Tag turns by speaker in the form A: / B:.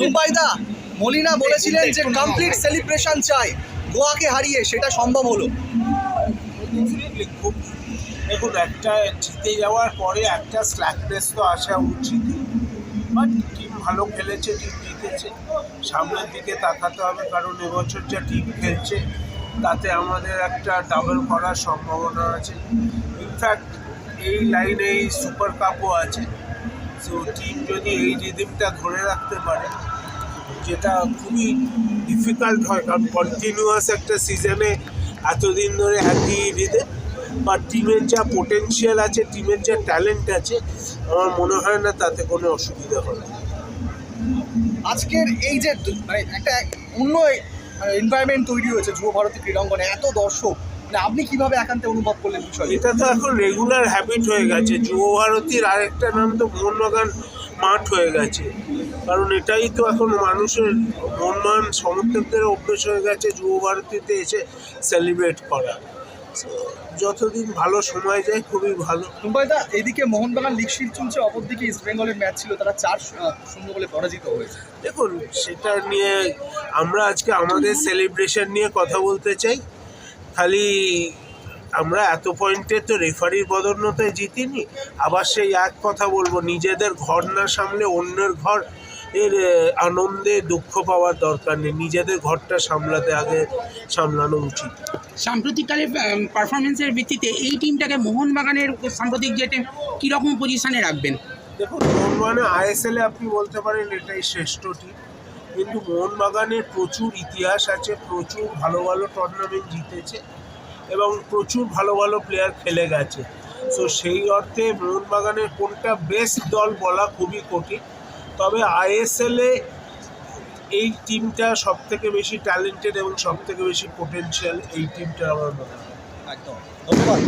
A: দুবাইদা মলিনা বলেছিলেন যে complete celebration চাই। গোয়াকে হারিয়ে সেটা সম্ভব হলো।
B: দেখুন, একটা জিতে যাওয়ার পরে একটা স্ল্যাকনেস তো আসা উচিত। বাট টিম ভালো খেলেছে টিম জিতেছে। সামনের দিকে তাকাতে হবে, কারণ এবছর যা টিম খেলছে, তাতে আমাদের একটা ডাবল করার সম্ভাবনা আছে। ইনফ্যাক্ট এই লাইনে এই সুপার কাপও আছে। সো টিম যদি এই রিদিমটা ধরে রাখতে পারে, যেটা খুবই ডিফিকাল্ট হয়, কারণ কন্টিনিউয়াস একটা সিজনে এতদিন ধরে একই রিদে বা টিমের যা পোটেনশিয়াল আছে টিমের যা ট্যালেন্ট আছে, আমার মনে হয় না তাতে কোনো অসুবিধা হবে।
A: আজকের এই যে মানে একটা অন্য এনভায়রনমেন্ট তৈরি হয়েছে যুব ভারতী ক্রীড়াঙ্গনে, এত দর্শক মানে আপনি কীভাবে একান্তে অনুভব করলেন বিষয়টা?
B: এটা তো এখন রেগুলার হ্যাবিট হয়ে গেছে। যুব ভারতীর আরেকটা নাম তো মোহনবাগান মাঠ হয়ে গেছে। কারণ এটাই তো এখন মানুষের মনমান সমর্থকদের অভ্যেস হয়ে গেছে যুব ভারতীতে এসে সেলিব্রেট করা। যতদিন ভালো সময় যায় খুবই ভালো।
A: মুম্বাইদা এদিকে মোহনবাগান লিগ শিল্ড চলছে অপরদিকে ইস্ট বেঙ্গলের ম্যাচ ছিল তারা চার শূন্য বলে পরাজিত হয়েছে।
B: দেখুন সেটা নিয়ে আমরা আজকে আমাদের সেলিব্রেশন নিয়ে কথা বলতে চাই। খালি আমরা এত পয়েন্টে তো রেফারির বদন্যতায় জিতিনি। আবার সেই এক কথা বলব নিজেদের ঘর না সামলে অন্যের ঘর এর আনন্দে দুঃখ পাওয়ার দরকার নেই। নিজেদের ঘরটা সামলাতে আগে সামলানো উচিত।
C: সাম্প্রতিককালে পারফরমেন্সের ভিত্তিতে এই টিমটাকে মোহনবাগানের সাম্প্রতিক যে টিম কীরকম পজিশানে রাখবেন?
B: দেখুন মোহনবাগানে আইএসএলে আপনি বলতে পারেন এটাই শ্রেষ্ঠ টিম কিন্তু মোহনবাগানের প্রচুর ইতিহাস আছে প্রচুর ভালো ভালো টুর্নামেন্ট জিতেছে এবং প্রচুর ভালো ভালো প্লেয়ার খেলে গেছে। সো সেই অর্থে মোহনবাগানের কোনটা বেস্ট দল বলা খুবই কঠিন। তবে আইএসএলে এই টিমটা সব থেকে বেশি ট্যালেন্টেড এবং সব থেকে বেশি পোটেনশিয়াল এই টিমটা আমার মনে হয়।
A: একদম। ধন্যবাদ।